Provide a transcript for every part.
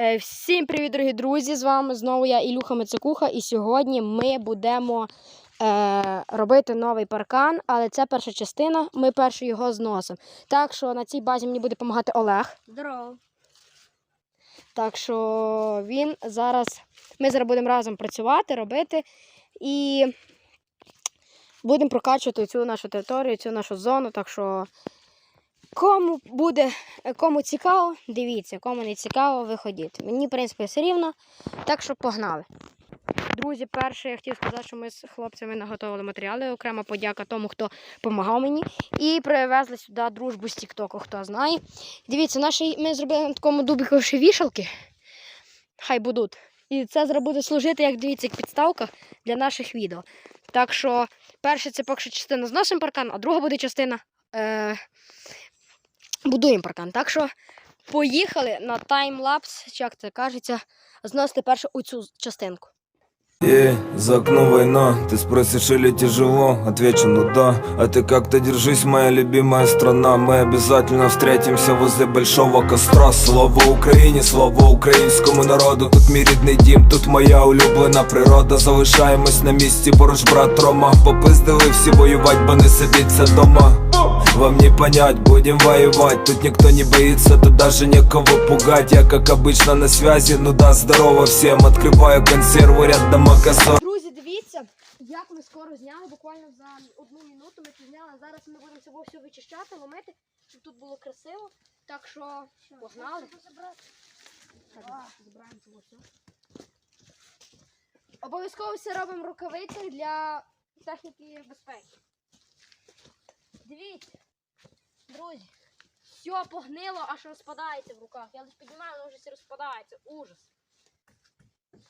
Е, Всім привіт, дорогі друзі! З вами знову я Ілюха Мицекуха, і сьогодні ми будемо е, робити новий паркан, але це перша частина. Ми першу його зносимо. Так що на цій базі мені буде допомагати Олег. Здорово. Так що він зараз. Ми зараз будемо разом працювати, робити і будемо прокачувати цю нашу територію, цю нашу зону. Так що кому буде, кому цікаво, дивіться, кому не цікаво, виходіть. Мені, в принципі, все рівно. Так що погнали. Друзі, перше я хотів сказати, що ми з хлопцями наготовили матеріали. Окрема подяка тому, хто допомагав мені. І привезли сюди дружбу з Тіктоку, хто знає. Дивіться, наші, ми зробили на такому дубіку ще вішалки. Хай будуть. І це буде служити, як дивіться, як підставка для наших відео. Так що, перше, це поки що частина з нашим паркан, а друга буде частина. Е- будуємо паркан. Так що поїхали на таймлапс, чи як це кажеться, зносити першу оцю частинку. Ей, за окном война, ты спросишь или тяжело, отвечу, ну да А ты как-то держись, моя любимая страна Мы обязательно встретимся возле большого костра Слава Україні, слава українському народу Тут мій рідний дім, тут моя улюблена природа Залишаємось на місці, поруч брат Рома Попиздили всі воювать, бо не сидиться дома вам не понять, будем воевать Тут никто не боится, тут даже некого пугать Я как обычно на связи, ну да, здорово всем Открываю консерву, рядом окосо Друзі, дивіться, як ми скоро зняли, буквально за одну минуту ми це зняли. Зараз ми будемо цього все вичищати, ломити, щоб тут було красиво. Так що погнали. Так, Забираємо цього все. Обов'язково все робимо рукавиці для техніки безпеки. Дивіться, друзі, все погнило, аж розпадається в руках. Я лише піднімаю, воно вже все розпадається. Ужас.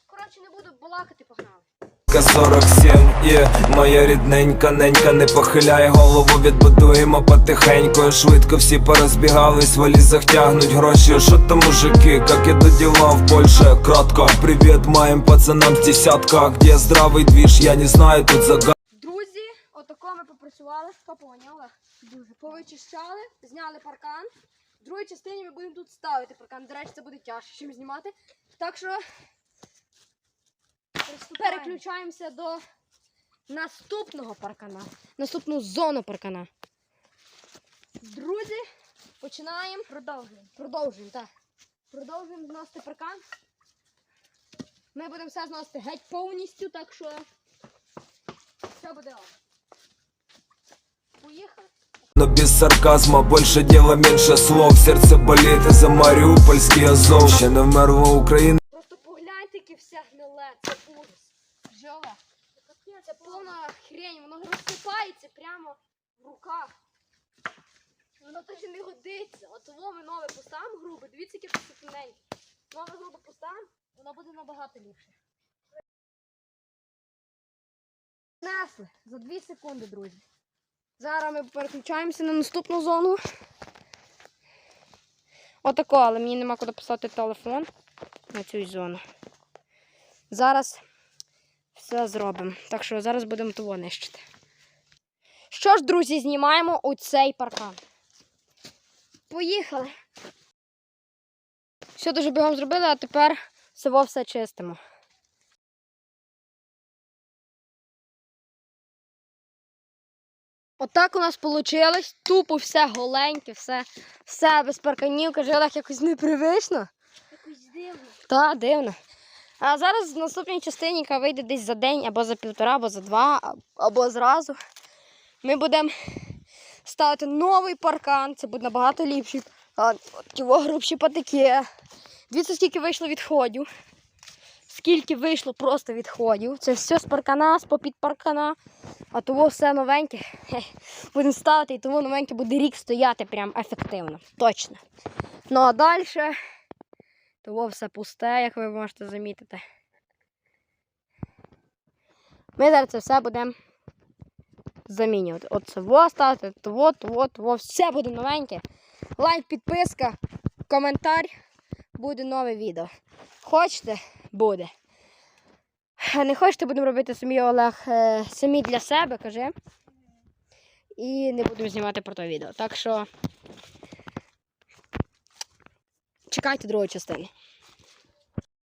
Коротше, не буду балакати, погнали. 47, є моя рідненька, ненька, не похиляй голову, відбудуємо потихеньку Швидко всі порозбігались, валізах тягнуть гроші Що там мужики, как ідуть діла в Польше? Кратко, привіт моїм пацанам з десятка Где здравий двіж, я не знаю, тут загад отако ми попрацювали, поняла? Дуже. Повичищали, зняли паркан. В другій частині ми будемо тут ставити паркан. До речі, це буде тяжче, чим знімати. Так що переключаємося до наступного паркана. Наступну зону паркана. Друзі, починаємо. Продовжуємо. Продовжуємо, так. Продовжуємо зносити паркан. Ми будемо все зносити геть повністю, так що все буде ок. Но без сарказма, больше дела, меньше слов Сердце болит за Маріупольський Азов Ще не вмерла Україна Просто погляньте, яке все гниле, це ужас. Жове. Це повна хрень, воно розсипається прямо в руках. Воно теж не годиться. От ми нове поставимо грубе, дивіться, яке це тоненьке. Нове грубе поставимо, воно буде набагато ліпше. Несли за 2 секунди, друзі. Зараз ми переключаємося на наступну зону. Отако, але мені нема куди поставити телефон на цю зону. Зараз все зробимо. Так що зараз будемо того нищити. Що ж, друзі, знімаємо у цей паркан. Поїхали. Все дуже бігом зробили, а тепер село все чистимо. Отак у нас вийшло. Тупо все голеньке, все, все без парканів. Олег, якось непривично. Якось дивно. Та, дивно. А зараз в наступній частині, яка вийде десь за день, або за півтора, або за два, або зразу. Ми будемо ставити новий паркан. Це буде набагато ліпший. От його грубші патики. Дивіться, скільки вийшло відходів. Скільки вийшло просто відходів. Це все з паркана, з попід паркана. А того все новеньке. Будемо ставити, і тому новеньке буде рік стояти прям ефективно. Точно. Ну а далі. Того все пусте, як ви можете замітити. Ми зараз це все будемо замінювати. От це во ставити, того, того, того. Все буде новеньке. Лайк, підписка, коментар. Буде нове відео. Хочете? Буде. Не хочете, будемо робити самі Олег е, самі для себе, каже. І не будемо знімати про то відео. Так що чекайте другої частини.